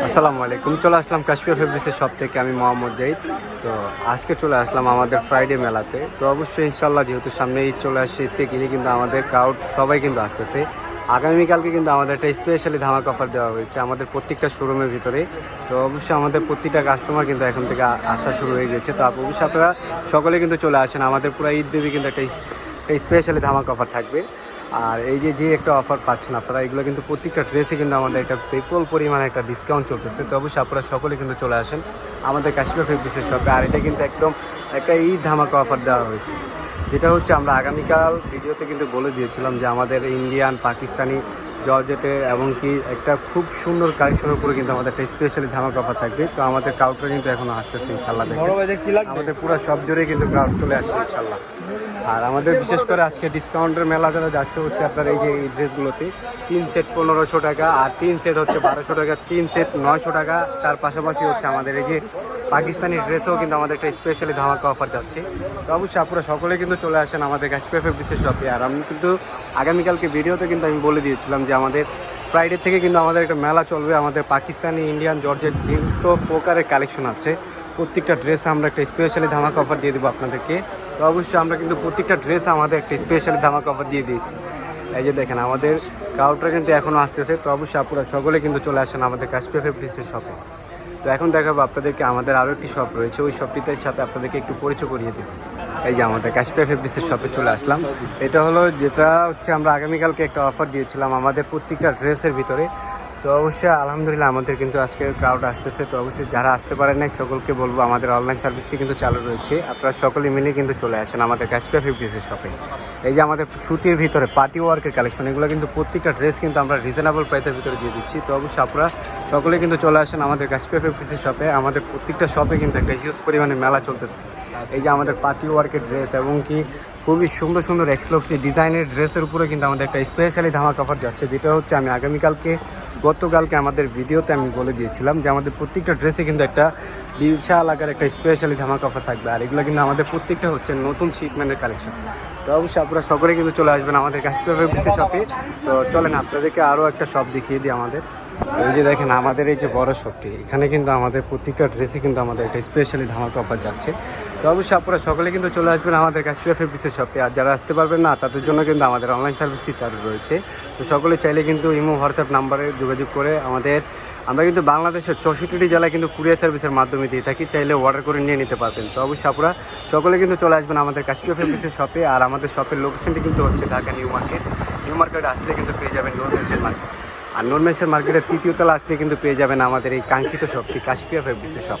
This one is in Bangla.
আসসালামু আলাইকুম। চলে আসলাম কাশ্মীর ফেব্রিক্সের শপ থেকে আমি মোহাম্মদ জাহিদ। তো আজকে চলে আসলাম আমাদের ফ্রাইডে মেলাতে। তো অবশ্যই ইনশাল্লাহ যেহেতু সামনে ঈদ চলে আসছে ঈদ থেকে কিনে কিন্তু আমাদের ক্রাউড সবাই কিন্তু আসতেছে। আগামীকালকে কিন্তু আমাদের একটা স্পেশালি ধামাক অফার দেওয়া হয়েছে আমাদের প্রত্যেকটা শোরুমের ভিতরে। তো অবশ্যই আমাদের প্রত্যেকটা কাস্টমার কিন্তু এখন থেকে আসা শুরু হয়ে গেছে। তো অবশ্যই আপনারা সকলে কিন্তু চলে আসেন। আমাদের পুরো ঈদ দেবী কিন্তু একটা স্পেশালি ধামাক অফার থাকবে। আর এই যে যে একটা অফার পাচ্ছেন আপনারা, এগুলো কিন্তু প্রত্যেকটা ড্রেসে কিন্তু আমাদের একটা বিপুল পরিমাণে একটা ডিসকাউন্ট চলতেছে। তো অবশ্যই আপনারা সকলে কিন্তু চলে আসেন আমাদের কাশ্মীর ফেব্রিক্সের শপে আর এটা কিন্তু একদম একটা ঈদ ধামাকা অফার দেওয়া হয়েছে। যেটা হচ্ছে আমরা আগামীকাল ভিডিওতে কিন্তু বলে দিয়েছিলাম যে আমাদের ইন্ডিয়ান পাকিস্তানি জর্জেটে এবং কি একটা খুব সুন্দর কালেকশনের উপরে কিন্তু আমাদের একটা স্পেশালি ধামাকা অফার থাকবে। তো আমাদের কাউন্টার কিন্তু এখনও আসতেছে ইনশাল্লাহ আমাদের পুরো সব জুড়ে কিন্তু ক্রাউড চলে আসছে ইনশাল্লাহ আর আমাদের বিশেষ করে আজকে ডিসকাউন্টের মেলা যারা যাচ্ছে হচ্ছে আপনার এই যে এই ড্রেসগুলোতে তিন সেট পনেরোশো টাকা আর তিন সেট হচ্ছে বারোশো টাকা তিন সেট নয়শো টাকা। তার পাশাপাশি হচ্ছে আমাদের এই যে পাকিস্তানি ড্রেসেও কিন্তু আমাদের একটা স্পেশালি ধামাকা অফার যাচ্ছে। তো অবশ্যই আপনারা সকলে কিন্তু চলে আসেন আমাদের কাশ্মীর ফেব্রিক্সের শপে আর আমি কিন্তু আগামীকালকে ভিডিওতে কিন্তু আমি বলে দিয়েছিলাম যে আমাদের ফ্রাইডে থেকে কিন্তু আমাদের একটা মেলা চলবে, আমাদের পাকিস্তানি ইন্ডিয়ান জর্জের যেহেতু প্রকারের কালেকশন আছে। প্রত্যেকটা ড্রেস আমরা একটা স্পেশালি ধামাকা অফার দিয়ে দেবো আপনাদেরকে। তো অবশ্যই আমরা কিন্তু প্রত্যেকটা ড্রেস আমাদের একটা স্পেশালি ধামাকা অফার দিয়ে দিয়েছি। এই যে দেখেন, আমাদের কাউন্টার কিন্তু এখনও আসতেছে। তো অবশ্যই আপনারা সকলে কিন্তু চলে আসেন আমাদের কাশ্মীর ফেব্রিক্সের শপে তো এখন দেখাবো আপনাদেরকে আমাদের আরও একটি শপ রয়েছে। ওই শপটিতে সাথে আপনাদেরকে একটু পরিচয় করিয়ে দেবো। এই যে আমাদের কাশ্মীর ফেব্রিক্সের শপে চলে আসলাম। এটা হলো যেটা হচ্ছে আমরা আগামীকালকে একটা অফার দিয়েছিলাম আমাদের প্রত্যেকটা ড্রেসের ভিতরে। তো অবশ্যই আলহামদুলিল্লাহ আমাদের কিন্তু আজকে ক্রাউড আসতেছে। তো অবশ্যই যারা আসতে পারেন নাই, সকলকে বলব আমাদের অনলাইন সার্ভিসটি কিন্তু চালু রয়েছে। আপনারা সকলে মিলে কিন্তু চলে আসেন আমাদের কাশ্মীর ফিফটিসের শপে এই যে আমাদের ছুটির ভিতরে পার্টি ওয়ার্কের কালেকশন এগুলো কিন্তু প্রত্যেকটা ড্রেস কিন্তু আমরা রিজনেবল প্রাইসের ভিতরে দিয়ে দিচ্ছি। তো অবশ্যই আপনারা সকলে কিন্তু চলে আসেন আমাদের কাশ্মীর ফিফটিসের শপে আমাদের প্রত্যেকটা শপে কিন্তু একটা হিউজ পরিমাণে মেলা চলতেছে। এই যে আমাদের পার্টি ওয়ার্কের ড্রেস এবং কি খুবই সুন্দর সুন্দর এক্সক্লুসিভ ডিজাইনের ড্রেসের উপরে কিন্তু আমাদের একটা স্পেশালি ধামাক অফার যাচ্ছে। যেটা হচ্ছে আমি আগামীকালকে গতকালকে আমাদের ভিডিওতে আমি বলে দিয়েছিলাম যে আমাদের প্রত্যেকটা ড্রেসে কিন্তু একটা বিশাল আকার একটা স্পেশালি ধামাক থাকবে। আর এগুলো কিন্তু আমাদের প্রত্যেকটা হচ্ছে নতুন শিপমেন্টের কালেকশন তো অবশ্যই আপনারা সকলে কিন্তু চলে আসবেন আমাদের কাছে শপে তো চলেন, আপনাদেরকে আরও একটা শপ দেখিয়ে দিই আমাদের। এই যে দেখেন, আমাদের এই যে বড় শপটি এখানে কিন্তু আমাদের প্রত্যেকটা ড্রেসে কিন্তু আমাদের একটা স্পেশালি ধামাকা যাচ্ছে। তো অবশ্যই আপনারা সকলে কিন্তু চলে আসবেন আমাদের কাশ্মীর ফেব্রিক্সের শপে আর যারা আসতে পারবেন না, তাদের জন্য কিন্তু আমাদের অনলাইন সার্ভিসটি চালু রয়েছে। তো সকলে চাইলে কিন্তু ইমো হোয়াটসঅ্যাপ নাম্বারে যোগাযোগ করে আমাদের, আমরা কিন্তু বাংলাদেশের চৌষট্টিটি জেলায় কিন্তু কুরিয়ার সার্ভিসের মাধ্যমে দিয়ে থাকি, চাইলে অর্ডার করে নিয়ে নিতে পারবেন। তো অবশ্যই আপনারা সকলে কিন্তু চলে আসবেন আমাদের কাশ্মীর ফেব্রিক্সের শপে আর আমাদের শপের লোকেশনটি কিন্তু হচ্ছে ঢাকা নিউ মার্কেট। নিউ মার্কেটে আসলে কিন্তু পেয়ে যাবেন নোরমেন্সের মার্কেট আর নোরমেন্সের মার্কেটের তৃতীয় তলা আসলে কিন্তু পেয়ে যাবেন আমাদের এই কাঙ্ক্ষিত শপটি কাশ্মীর ফেব্রিক্সের শপ